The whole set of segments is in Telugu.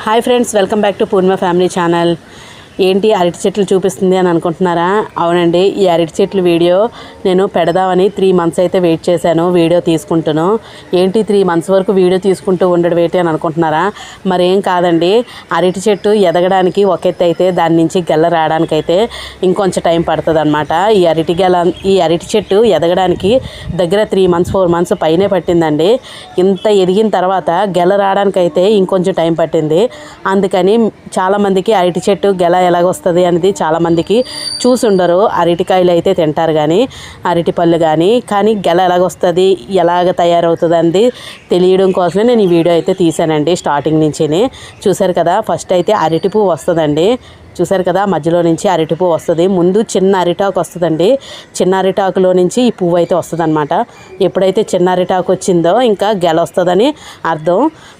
hi friends welcome back to Purnima family channel ఏంటి అరటి చెట్లు చూపిస్తుంది అని అనుకుంటున్నారా? అవునండి ఈ అరటి చెట్లు వీడియో నేను పెడదామని త్రీ మంత్స్ అయితే వెయిట్ చేశాను వీడియో తీసుకుంటాను. ఏంటి త్రీ మంత్స్ వరకు వీడియో తీసుకుంటూ ఉండడం ఏంటి అని అనుకుంటున్నారా? మరేం కాదండి అరటి చెట్టు ఎదగడానికి ఒక ఎత్తు అయితే దాని నుంచి గెల్ల రావడానికి అయితే ఇంకొంచెం టైం పడుతుంది అనమాట ఈ అరటి గెల ఈ అరటి చెట్టు ఎదగడానికి దగ్గర త్రీ మంత్స్ ఫోర్ మంత్స్ పైనే పట్టిందండి. ఇంత ఎదిగిన తర్వాత గెల రావడానికి అయితే ఇంకొంచెం టైం పట్టింది. అందుకని చాలామందికి అరటి చెట్టు గెల ఎలాగొస్తుంది అనేది చాలామందికి చూసి ఉండరు అరటికాయలు అయితే తింటారు కానీ అరటి పళ్ళు కానీ కానీ గెల ఎలాగొస్తుంది ఎలాగ తయారవుతుంది అనేది తెలియడం కోసమే నేను ఈ వీడియో అయితే తీశానండి స్టార్టింగ్ నుంచి చూశారు కదా ఫస్ట్ అయితే అరటి పువ్వు వస్తుందండి. చూశారు కదా మధ్యలో నుంచి అరటి పువ్వు వస్తుంది. ముందు చిన్న అరిటాకు వస్తుందండి. చిన్న అరిటాకులో నుంచి ఈ పువ్వు అయితే వస్తుందన్నమాట. ఎప్పుడైతే చిన్న అరిటాకు వచ్చిందో ఇంకా గెల వస్తుందని అర్థం.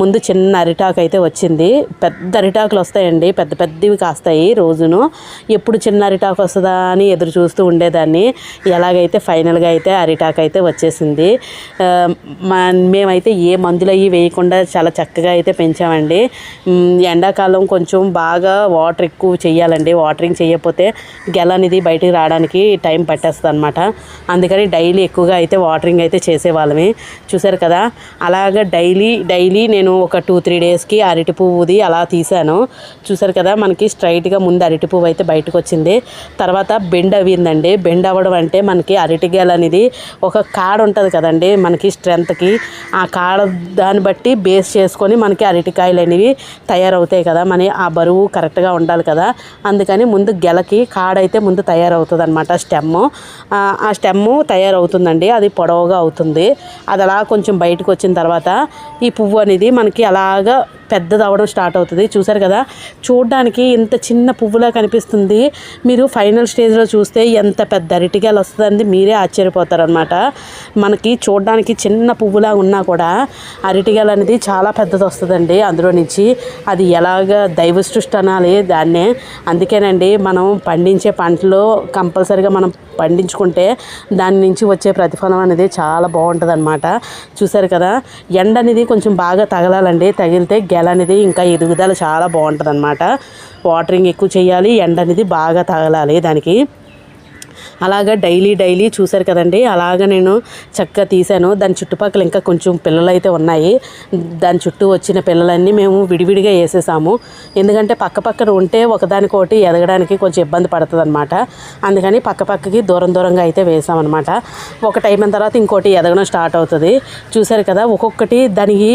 ముందు చిన్న అరిటాకు అయితే వచ్చింది. పెద్ద అరిటాకులు వస్తాయండి. పెద్ద పెద్దవి కాస్తాయి రోజును. ఎప్పుడు చిన్న అరిటాకు వస్తుందా అని ఎదురు చూస్తూ ఉండేదాన్ని. ఎలాగైతే ఫైనల్గా అయితే అరిటాకు అయితే వచ్చేసింది. మా మేమైతే ఏ మందులు అవి వేయకుండా చాలా చక్కగా అయితే పెంచామండి. ఎండాకాలం కొంచెం బాగా వాటర్ ఎక్కువ చేయాలండి. వాటరింగ్ చేయకపోతే గెల అనేది బయటికి రావడానికి టైం పట్టేస్తుంది అనమాట అందుకని డైలీ ఎక్కువగా అయితే వాటరింగ్ అయితే చేసేవాళ్ళమే. చూసారు కదా? అలాగ డైలీ డైలీ నేను ఒక టూ త్రీ డేస్కి అరటి పువ్వుది అలా తీసాను. చూసారు కదా? మనకి స్ట్రైట్గా ముందు అరటి పువ్వు అయితే బయటకు వచ్చింది. తర్వాత బెండ్ అవ్విందండి బెండ్ అవ్వడం అంటే మనకి అరటి గెల అనేది ఒక కాడ ఉంటుంది కదండి మనకి స్ట్రెంత్కి ఆ కాడ దాన్ని బట్టి బేస్ చేసుకొని మనకి అరటికాయలు అనేవి తయారవుతాయి కదా? మన ఆ బరువు కరెక్ట్గా ఉండాలి కదా? అందుకని ముందు గెలకి కాడైతే ముందు తయారవుతుంది అనమాట స్టెమ్ ఆ స్టెమ్ తయారవుతుందండి. అది పొడవుగా అవుతుంది. అది అలా కొంచెం బయటకు వచ్చిన తర్వాత ఈ పువ్వు అనేది మనకి అలాగా పెద్దది అవ్వడం స్టార్ట్ అవుతుంది. చూసారు కదా? చూడడానికి ఇంత చిన్న పువ్వులా కనిపిస్తుంది. మీరు ఫైనల్ స్టేజ్లో చూస్తే ఎంత పెద్ద అరటికాయలు వస్తుందండి మీరే ఆశ్చర్యపోతారనమాట మనకి చూడడానికి చిన్న పువ్వులా ఉన్నా కూడా అరటికాయలు అనేది చాలా పెద్దది వస్తుందండి అందులో నుంచి. అది ఎలాగ దైవ సృష్టి అనాలి దాన్నే అందుకేనండి మనం పండించే పంటలు కంపల్సరిగా మనం పండించుకుంటే దాని నుంచి వచ్చే ప్రతిఫలం అనేది చాలా బాగుంటుంది అనమాట చూసారు కదా? ఎండ అనేది కొంచెం బాగా తగలాలండి. తగిలితే గెల అనేది ఇంకా ఎదుగుదల చాలా బాగుంటుంది అనమాట వాటరింగ్ ఎక్కువ చేయాలి ఎండ అనేది బాగా తగలాలి దానికి. అలాగా డైలీ డైలీ చూశారు కదండి. అలాగ నేను చక్కగా తీశాను. దాని చుట్టుపక్కల ఇంకా కొంచెం పిల్లలు అయితే ఉన్నాయి. దాని చుట్టూ వచ్చిన పిల్లలన్నీ మేము విడివిడిగా వేసేసాము. ఎందుకంటే పక్క పక్కన ఉంటే ఒకదానికొకటి ఎదగడానికి కొంచెం ఇబ్బంది పడుతుంది అనమాట అందుకని పక్క పక్కకి దూరం దూరంగా అయితే వేసామన్నమాట. ఒక అయిపోయిన తర్వాత ఇంకోటి ఎదగడం స్టార్ట్ అవుతుంది. చూశారు కదా ఒక్కొక్కటి దానికి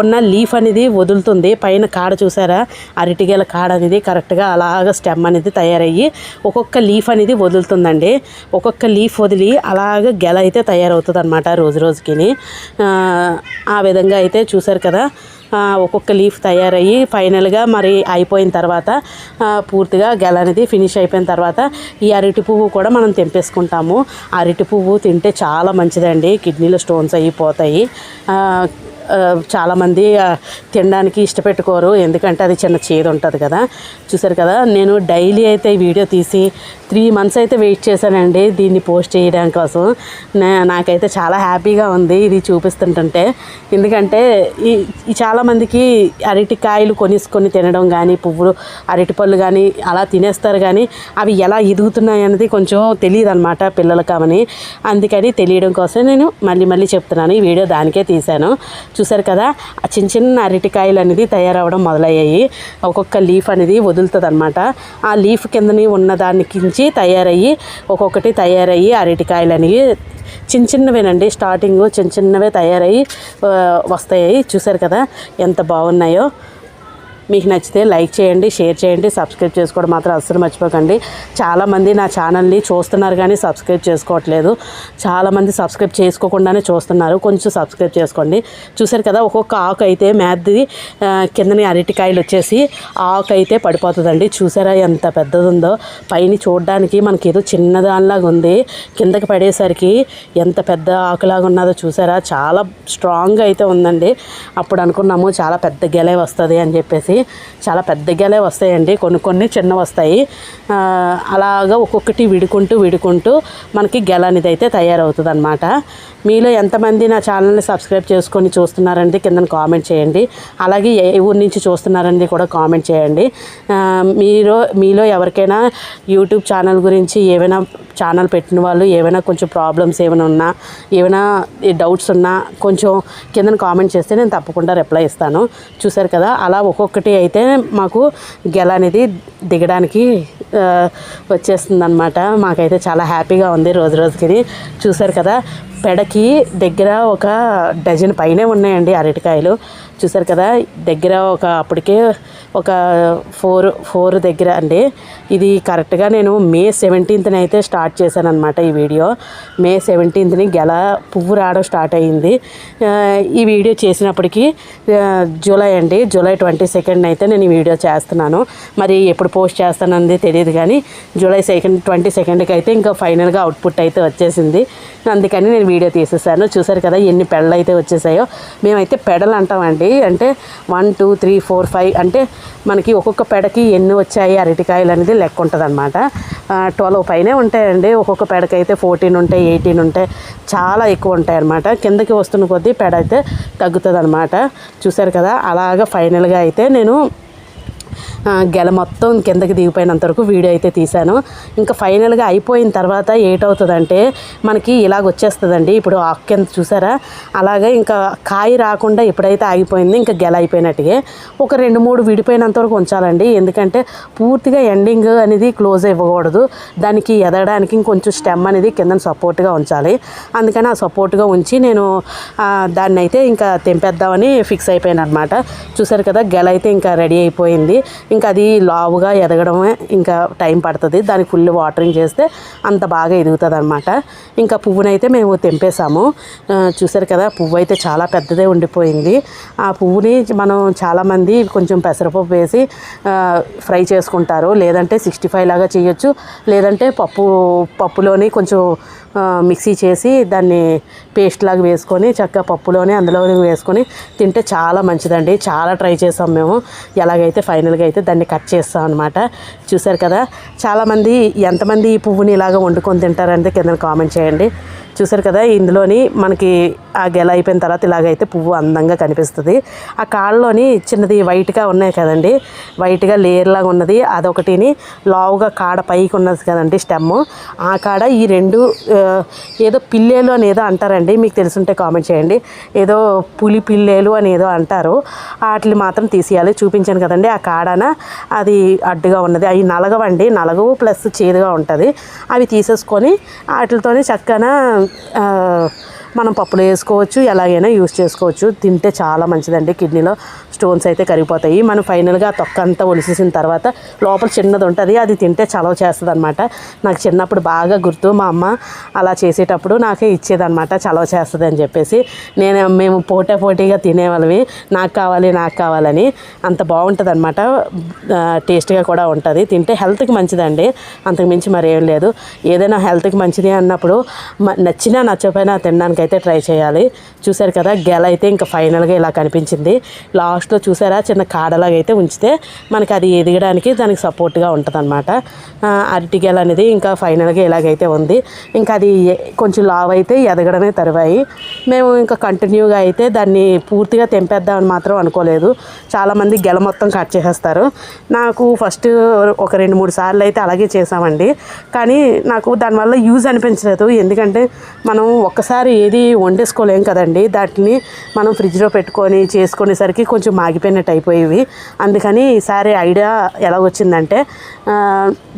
ఉన్న లీఫ్ అనేది వదులుతుంది. పైన కాడ చూసారా అరటిగేల కాడ అనేది కరెక్ట్గా అలాగ స్టెమ్ అనేది తయారయ్యి ఒక్కొక్క లీఫ్ అనేది వదులుతుందండి. ఒక్కొక్క లీఫ్ వదిలి అలాగ గెల అయితే తయారవుతుంది అనమాట రోజు రోజుకి ఆ విధంగా అయితే చూసారు కదా. ఒక్కొక్క లీఫ్ తయారయ్యి ఫైనల్గా మరి అయిపోయిన తర్వాత పూర్తిగా గెల అనేది ఫినిష్ అయిపోయిన తర్వాత ఈ అరటి పువ్వు కూడా మనం తెంపేసుకుంటాము. అరటి పువ్వు తింటే చాలా మంచిదండి. కిడ్నీలో స్టోన్స్ అయిపోతాయి చాలామంది తినడానికి ఇష్టపెట్టుకోరు. ఎందుకంటే అది చిన్న చేదు ఉంటుంది కదా. చూసారు కదా. నేను డైలీ అయితే వీడియో తీసి త్రీ మంత్స్ అయితే వెయిట్ చేశానండి దీన్ని పోస్ట్ చేయడం కోసం. నాకైతే చాలా హ్యాపీగా ఉంది ఇది చూపిస్తుంటుంటే. ఎందుకంటే ఈ ఈ చాలామందికి అరటికాయలు కొనిసుకొని తినడం కానీ పువ్వులు అరటిపళ్ళు కానీ అలా తినేస్తారు కానీ అవి ఎలా ఎదుగుతున్నాయి అనేది కొంచెం తెలియదు అనమాట పిల్లలకు అందుకని తెలియడం కోసం నేను మళ్ళీ మళ్ళీ చెప్తున్నాను. ఈ వీడియో దానికే తీశాను. చూసారు కదా ఆ చిన్న చిన్న అరటికాయలు అనేది తయారవడం మొదలయ్యాయి. ఒక్కొక్క లీఫ్ అనేది వదులుతుంది అనమాట ఆ లీఫ్ కిందని ఉన్న దానికి తయారయ్యి ఒక్కొక్కటి తయారయ్యి అరటికాయలు అనేవి చిన్న చిన్నవేనండి. స్టార్టింగ్ చిన్న చిన్నవే తయారయ్యి వస్తాయి. చూసారు కదా ఎంత బాగున్నాయో. మీకు నచ్చితే లైక్ చేయండి షేర్ చేయండి సబ్స్క్రైబ్ చేసుకోవడం మాత్రం అస్సలు మర్చిపోకండి. చాలామంది నా ఛానల్ని చూస్తున్నారు కానీ సబ్స్క్రైబ్ చేసుకోవట్లేదు. చాలామంది సబ్స్క్రైబ్ చేసుకోకుండానే చూస్తున్నారు. కొంచెం సబ్స్క్రైబ్ చేసుకోండి. చూసారు కదా ఒక్కొక్క ఆకు అయితే మ్యాథ్ది కిందని అరటికాయలు వచ్చేసి ఆకు అయితే పడిపోతుందండి. చూసారా ఎంత పెద్దది ఉందో పైన చూడడానికి మనకి ఏదో చిన్నదానిలాగా ఉంది. కిందకి పడేసరికి ఎంత పెద్ద ఆకులాగా ఉన్నదో చూసారా? చాలా స్ట్రాంగ్గా అయితే ఉందండి. అప్పుడు అనుకున్నాము చాలా పెద్ద గెలే వస్తుంది అని చెప్పేసి. చాలా పెద్ద గెలే వస్తాయండి. కొన్ని కొన్ని చిన్న వస్తాయి. అలాగా ఒక్కొక్కటి విడుకుంటూ విడుకుంటూ మనకి గెల అనేది అయితే తయారవుతుంది అనమాట మీలో ఎంతమంది నా ఛానల్ని సబ్స్క్రైబ్ చేసుకొని చూస్తున్నారండి కింద కామెంట్ చేయండి. అలాగే ఏ ఊరి నుంచి చూస్తున్నారండి కూడా కామెంట్ చేయండి. మీరు మీలో ఎవరికైనా యూట్యూబ్ ఛానల్ గురించి ఏమైనా ఛానల్ పెట్టిన వాళ్ళు ఏమైనా కొంచెం ప్రాబ్లమ్స్ ఏమైనా ఉన్నా ఏమైనా డౌట్స్ ఉన్నా కొంచెం కింద కామెంట్ చేస్తే నేను తప్పకుండా రిప్లై ఇస్తాను. చూసారు కదా? అలా ఒక్కొక్కటి అయితే మాకు గెల అనేది దిగడానికి వచ్చేస్తుంది అనమాట మాకైతే చాలా హ్యాపీగా ఉంది రోజు రోజుకి చూసారు కదా పెడకి దగ్గర ఒక డజన్ పైనే ఉన్నాయండి అరటికాయలు. చూసారు కదా దగ్గర ఒక అప్పటికే ఒక ఫోర్ ఫోర్ దగ్గర అండి. ఇది కరెక్ట్గా నేను మే సెవెంటీన్త్ని అయితే స్టార్ట్ చేశాను అనమాట ఈ వీడియో. మే సెవెంటీన్త్ని గెల పువ్వు రావడం స్టార్ట్ అయ్యింది ఈ వీడియో చేసినప్పటికీ జూలై అండి జూలై ట్వంటీ సెకండ్ అయితే నేను ఈ వీడియో చేస్తున్నాను. మరి ఎప్పుడు పోస్ట్ చేస్తానన్నది తెలియదు కానీ జూలై సెకండ్ ట్వంటీ సెకండ్కి అయితే ఇంకా ఫైనల్గా అవుట్పుట్ అయితే వచ్చేసింది. అందుకని నేను వీడియో తీసేసాను. చూసారు కదా ఎన్ని పెడలు అయితే వచ్చేసాయో. మేమైతే పెడలు అంటామండి. అంటే one two three four five అంటే మనకి ఒక్కొక్క పెడకి ఎన్ని వచ్చాయి అరటికాయలు అనేది లెక్క ఉంటుంది అనమాట ట్వెల్వ్ పైనే ఉంటాయండి. ఒక్కొక్క పెడకి అయితే ఫోర్టీన్ ఉంటాయి ఎయిటీన్ ఉంటాయి. చాలా ఎక్కువ ఉంటాయి అనమాట కిందకి వస్తున్న కొద్దీ పెడ అయితే తగ్గుతుంది అనమాట చూసారు కదా? అలాగా ఫైనల్గా అయితే నేను గెల మొత్తం కిందకి దిగిపోయినంత వరకు వీడియో అయితే తీశాను. ఇంకా ఫైనల్గా అయిపోయిన తర్వాత ఏటవుతుందంటే మనకి ఇలాగ వచ్చేస్తుందండి. ఇప్పుడు ఆకు కింద చూసారా? అలాగే ఇంకా కాయ రాకుండా ఎప్పుడైతే ఆగిపోయింది. ఇంకా గెల అయిపోయినట్టుగా ఒక రెండు మూడు విడిపోయినంత వరకు ఉంచాలండి. ఎందుకంటే పూర్తిగా ఎండింగ్ అనేది క్లోజ్ ఇవ్వకూడదు దానికి ఎదగడానికి ఇంకొంచెం స్టెమ్ అనేది కింద సపోర్ట్గా ఉంచాలి. అందుకని ఆ సపోర్ట్గా ఉంచి నేను దాన్ని అయితే ఇంకా తెంపేద్దామని ఫిక్స్ అయిపోయాను అనమాట చూసారు కదా గెల అయితే ఇంకా రెడీ అయిపోయింది. ఇంకా అది లావుగా ఎదగడమే ఇంకా టైం పడుతుంది. దానికి ఫుల్ వాటరింగ్ చేస్తే అంత బాగా ఎదుగుతుంది అనమాట ఇంకా పువ్వునైతే మేము తెంపేశాము. చూసారు కదా పువ్వు అయితే చాలా పెద్దదే ఉండిపోయింది. ఆ పువ్వుని మనం చాలామంది కొంచెం పెసరపప్పు వేసి ఫ్రై చేసుకుంటారు. లేదంటే సిక్స్టీ ఫైవ్ లాగా చేయొచ్చు. లేదంటే పప్పు పప్పులోని కొంచెం మిక్సీ చేసి దాన్ని పేస్ట్ లాగా వేసుకొని చక్కగా పప్పులోనే అందులో వేసుకొని తింటే చాలా మంచిదండి. చాలా ట్రై చేసాం మేము. ఎలాగైతే ఫైనల్గా అయితే దాన్ని కట్ చేస్తాం అనమాట చూసారు కదా? చాలామంది ఎంతమంది ఈ పువ్వుని ఇలాగ వండుకొని తింటారంటే కింద కామెంట్ చేయండి. చూసారు కదా? ఇందులోని మనకి ఆ గెల అయిపోయిన తర్వాత ఇలాగైతే పువ్వు అందంగా కనిపిస్తుంది. ఆ కాళ్ళలోని చిన్నది వైట్గా ఉన్నాయి కదండి. వైట్గా లేయర్లాగా ఉన్నది. అదొకటిని లావుగా కాడ పైకి ఉన్నది కదండి స్టెమ్ ఆ కాడ ఈ రెండు ఏదో పిల్లేలు అని ఏదో అంటారండి మీకు తెలుసుంటే కామెంట్ చేయండి. ఏదో పులి పిల్లేలు అని ఏదో అంటారు. వాటిని మాత్రం తీసేయాలి. చూపించాను కదండి ఆ కాడన అది అడ్డుగా ఉన్నది. అవి నలగవండి నలగవు ప్లస్ చేదుగా ఉంటుంది. అవి తీసేసుకొని వాటితోనే చక్కన మనం పప్పులో వేసుకోవచ్చు ఎలాగైనా యూస్ చేసుకోవచ్చు. తింటే చాలా మంచిదండి. కిడ్నీలో స్టోన్స్ అయితే కరిగిపోతాయి. మనం ఫైనల్గా తొక్క అంతా ఒలిసేసిన తర్వాత లోపల చిన్నది ఉంటుంది. అది తింటే చలవ చేస్తుంది అనమాట నాకు చిన్నప్పుడు బాగా గుర్తు. మా అమ్మ అలా చేసేటప్పుడు నాకే ఇచ్చేదనమాట చలవ చేస్తుంది అని చెప్పేసి. నేను మేము పోటా పోటీగా తినేవాళ్ళవి నాకు కావాలి నాకు కావాలని. అంత బాగుంటుంది అనమాట టేస్ట్గా కూడా ఉంటుంది. తింటే హెల్త్కి మంచిదండి. అంతకు మించి మరేం లేదు. ఏదైనా హెల్త్కి మంచిది అన్నప్పుడు మ- నచ్చినా నచ్చకపోయినా తినడానికి అయితే ట్రై చేయాలి. చూసారు కదా గెల అయితే ఇంకా ఫైనల్గా ఇలా కనిపించింది. లాస్ట్లో చూసారా చిన్న కాడలాగా అయితే ఉంచితే మనకి అది ఎదగడానికి దానికి సపోర్ట్గా ఉంటుందన్నమాట. అరటి గెల అనేది ఇంకా ఫైనల్గా ఇలాగైతే ఉంది. ఇంకా అది కొంచెం లావ్ అయితే ఎదగడమే తరువాయి. మేము ఇంకా కంటిన్యూగా అయితే దాన్ని పూర్తిగా తెంపేద్దామని మాత్రం అనుకోలేదు. చాలామంది గెల మొత్తం కట్ చేసేస్తారు. నాకు ఫస్ట్ ఒక రెండు మూడు సార్లు అయితే అలాగే చేసామండి కానీ నాకు దానివల్ల యూజ్ అనిపించలేదు. ఎందుకంటే మనం ఒక్కసారి ఏది వండేసుకోలేం కదండి. దాటిని మనం ఫ్రిడ్జ్లో పెట్టుకొని చేసుకునేసరికి కొంచెం మాగిపోయినట్టు అయిపోయేవి. అందుకని ఈసారి ఐడియా ఎలా వచ్చిందంటే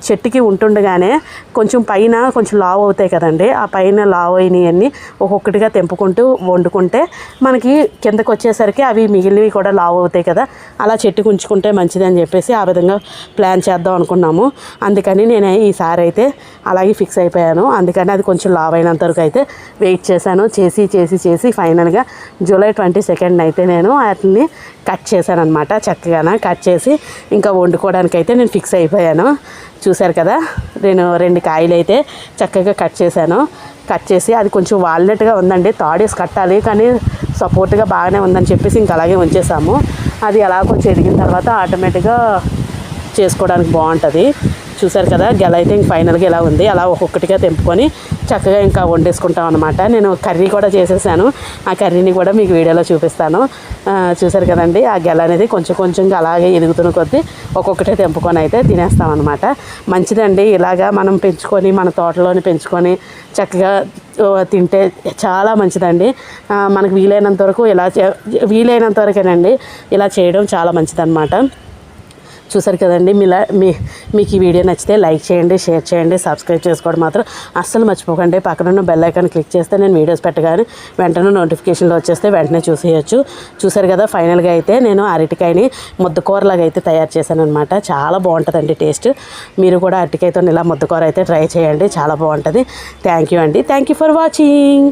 చెట్టుకి ఉంటుండగానే కొంచెం పైన కొంచెం లావ్ అవుతాయి కదండి. ఆ పైన లావ్ అయినవన్నీ ఒక్కొక్కటిగా తెంపుకుంటూ వండుకుంటే మనకి కిందకు వచ్చేసరికి అవి మిగిలినవి కూడా లావ్ అవుతాయి కదా. అలా చెట్టుకు ఉంచుకుంటే మంచిదని చెప్పేసి ఆ విధంగా ప్లాన్ చేద్దాం అనుకున్నాము. అందుకని నేను ఈసారి అయితే అలాగే ఫిక్స్ అయిపోయాను. అందుకని అది కొంచెం లావ్ అయినంత వరకు అయితే వెయిట్ చేశాను. చేసి చేసి చేసి ఫైనల్గా జూలై ట్వంటీ సెకండ్ అయితే నేను వాటిని కట్ చేశాను అనమాట చక్కగా కట్ చేసి ఇంకా వండుకోవడానికి అయితే నేను ఫిక్స్ అయిపోయాను. చూశారు కదా నేను రెండు కాయలు అయితే చక్కగా కట్ చేశాను. కట్ చేసి అది కొంచెం వాలినట్టుగా ఉందండి. తాడేసి కట్టాలి కానీ సపోర్ట్గా బాగానే ఉందని చెప్పేసి ఇంకా అలాగే ఉంచేసాము. అది అలా కొంచెం ఎదిగిన తర్వాత ఆటోమేటిక్గా చేసుకోవడానికి బాగుంటుంది. చూసారు కదా గెల అయితే ఇంక ఫైనల్గా ఇలా ఉంది. అలా ఒక్కొక్కటిగా తెంపుకొని చక్కగా ఇంకా వండేసుకుంటాం అనమాట నేను కర్రీ కూడా చేసేసాను. ఆ కర్రీని కూడా మీకు వీడియోలో చూపిస్తాను. చూసారు కదండి ఆ గెల అనేది కొంచెం కొంచెంగా అలాగే ఎదుగుతున్న కొద్దీ ఒక్కొక్కటే తెంపుకొని అయితే తినేస్తాం అనమాట మంచిదండి ఇలాగా మనం పెంచుకొని మన తోటలోని పెంచుకొని చక్కగా తింటే చాలా మంచిదండి. మనకు వీలైనంత వరకు ఇలా చే- వీలైనంత వరకేనండి ఇలా చేయడం చాలా మంచిదన్నమాట. చూసారు కదండి మీలా మీ మీకు ఈ వీడియో నచ్చితే లైక్ చేయండి షేర్ చేయండి సబ్స్క్రైబ్ చేసుకోవడం మాత్రం అస్సలు మర్చిపోకండి. పక్కనున్న బెల్ ఐకాన్ క్లిక్ చేస్తే నేను వీడియోస్ పెట్టగానే వెంటనే నోటిఫికేషన్లు వచ్చేస్తే వెంటనే చూసేయచ్చు. చూసారు కదా ఫైనల్గా అయితే నేను అరటికాయని ముద్దకూరలాగా అయితే తయారు చేశాను అనమాట చాలా బాగుంటుందండి టేస్ట్. మీరు కూడా అరటికాయతో ఇలా ముద్దకూర అయితే ట్రై చేయండి చాలా బాగుంటుంది. థ్యాంక్ యూ అండి. Thank you for watching.